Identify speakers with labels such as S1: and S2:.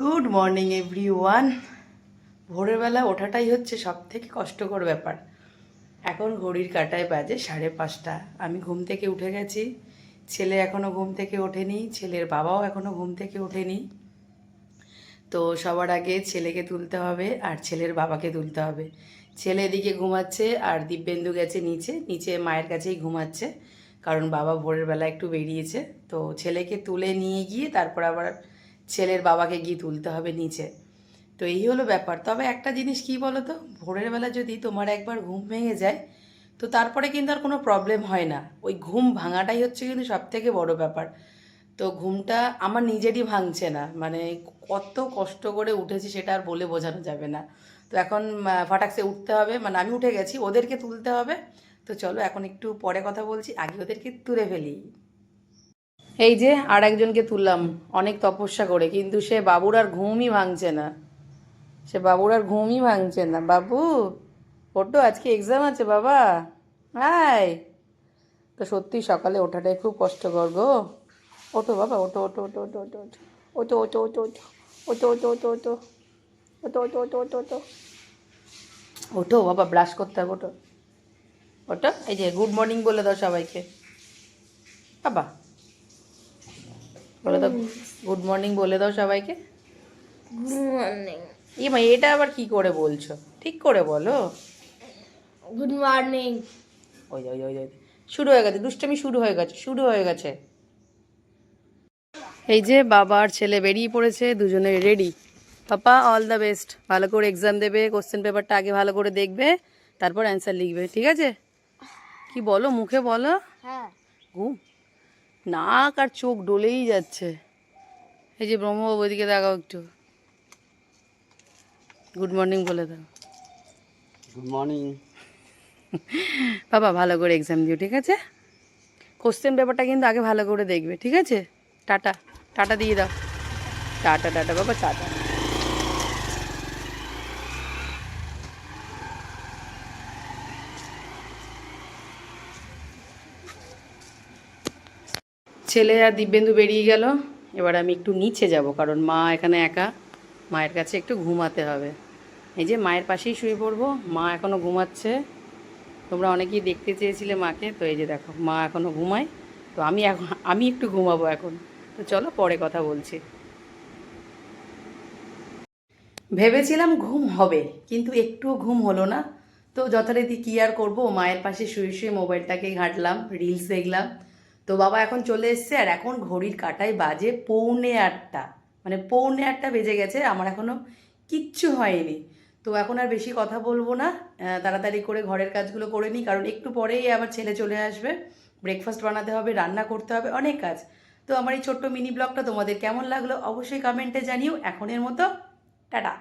S1: Good morning every one ভোরের বেলা ওঠাটাই হচ্ছে সব থেকে কষ্টকর ব্যাপার। এখন ঘড়ির কাটায় বাজে সাড়ে পাঁচটা। আমি ঘুম থেকে উঠে গেছি। ছেলে এখনও ঘুম থেকে ওঠেনি। ছেলের বাবাও এখনও ঘুম থেকে ওঠেনি। তো সবার আগে ছেলেকে তুলতে হবে আর ছেলের বাবাকে তুলতে হবে। ছেলে এদিকে ঘুমাচ্ছে আর দিব্যেন্দু গেছে নিচে। নিচে মায়ের কাছেই ঘুমাচ্ছে। কারণ বাবা ভোরের বেলা একটু বেরিয়েছে। তো ছেলেকে তুলে নিয়ে গিয়ে তারপর আবার ছেলের বাবাকে গিয়ে তুলতে হবে নিচে। তো এই হলো ব্যাপার। তবে একটা জিনিস কি বলো তো ভোরের বেলা যদি তোমার একবার ঘুম ভেঙে যায়, তো তারপরে কিন্তু আর কোনো প্রবলেম হয় না। ওই ঘুম ভাঙাটাই হচ্ছে কিন্তু সব থেকে বড় ব্যাপার। তো ঘুমটা আমার নিজেরই ভাঙছে না। মানে কত কষ্ট করে উঠেছি সেটা আর বলে বোঝানো যাবে না। তো এখন ফাটাকসে উঠতে হবে। মানে আমি উঠে গেছি, ওদেরকে তুলতে হবে। তো চলো এখন একটু পরে কথা বলছি। আগে ওদেরকে তুলে ফেলি। এই যে আর একজনকে তুললাম অনেক তপস্যা করে কিন্তু সে বাবুর আর ঘুমই ভাঙছে না সে বাবুর আর ঘুমই ভাঙছে না বাবু ওটো আজকে এক্সাম আছে বাবা হাই তো সত্যি সকালে ওঠাটাই খুব কষ্টকর গো ওটো বাবা ওটো ওটো ওটো ওটো ওটো ওটো ওটো ওটো ওটো ওটো ওটো ওটো ওটো ওটো ওটো ওটো ওটো ওটো ওটো বাবা ব্রাশ করতে হবে ওটো ওটো এই যে গুড মর্নিং বলে দাও সবাইকে বাবা বলে দাও। গুড মর্নিং বলে দাও সবাইকে।
S2: গুড মর্নিং
S1: এ এটা আবার কি করে বলছো? ঠিক করে বলো।
S2: গুড মর্নিং
S1: ওই ওই ওই ওই শুরু হয়ে গেছে দুষ্টামি শুরু হয়ে গেছে শুরু হয়ে গেছে। এই যে বাবা আর ছেলে বেরিয়ে পড়েছে দুজনে ready papa all the best ভালো করে এক্সাম দেবে কোশ্চেন পেপারটা আগে ভালো করে দেখবে তারপর অ্যান্সার লিখবে ঠিক আছে? কি বলো মুখে বলো।
S2: হ্যাঁ।
S1: ঘুম। নাক আর চোখ ডলেই যাচ্ছে। এই যে ব্রহ্মবাবু ওইদিকে দেখাও একটু। গুড মর্নিং বলে দাও।
S3: গুড মর্নিং
S1: বাবা ভালো করে এক্সাম দিও ঠিক আছে? কোশ্চেন পেপারটা কিন্তু আগে ভালো করে দেখবে ঠিক আছে? টাটা টাটা দিয়ে দাও। টাটা টাটা বাবা টাটা। ছেলে আর দিব্যেন্দু বেরিয়ে গেল। এবার আমি একটু নিচে যাব, কারণ মা এখানে একা। মায়ের কাছে একটু ঘুমাতে হবে। এই যে মায়ের পাশেই শুয়ে পড়ব, মা এখনও ঘুমাচ্ছে। তোমরা অনেকেই দেখতে চেয়েছিলে মাকে, তো এই যে দেখো, মা এখনও ঘুমায়। তো আমি এখন, আমি একটু ঘুমাবো এখন। তো চলো পরে কথা বলছি। ভেবেছিলাম ঘুম হবে, কিন্তু একটুও ঘুম হলো না। তো যথারীতি কী আর করব, মায়ের পাশে শুয়ে শুয়ে মোবাইলটাকে ঘাঁটলাম রিলস দেখলাম। তো বাবা এখন চলে এসছে আর এখন ঘড়ির কাটায় বাজে পৌনে আটটা। মানে পৌনে আটটা বেজে গেছে, আমার এখনও কিচ্ছু হয়নি। তো এখন আর বেশি কথা বলব না তাড়াতাড়ি করে ঘরের কাজগুলো করে নিই, কারণ একটু পরেই আবার ছেলে চলে আসবে। ব্রেকফাস্ট বানাতে হবে, রান্না করতে হবে, অনেক কাজ। তো আমার এই ছোট্ট মিনি ব্লগটা তোমাদের কেমন লাগল অবশ্যই কমেন্টে জানিও। এখনের মতো, টাটা।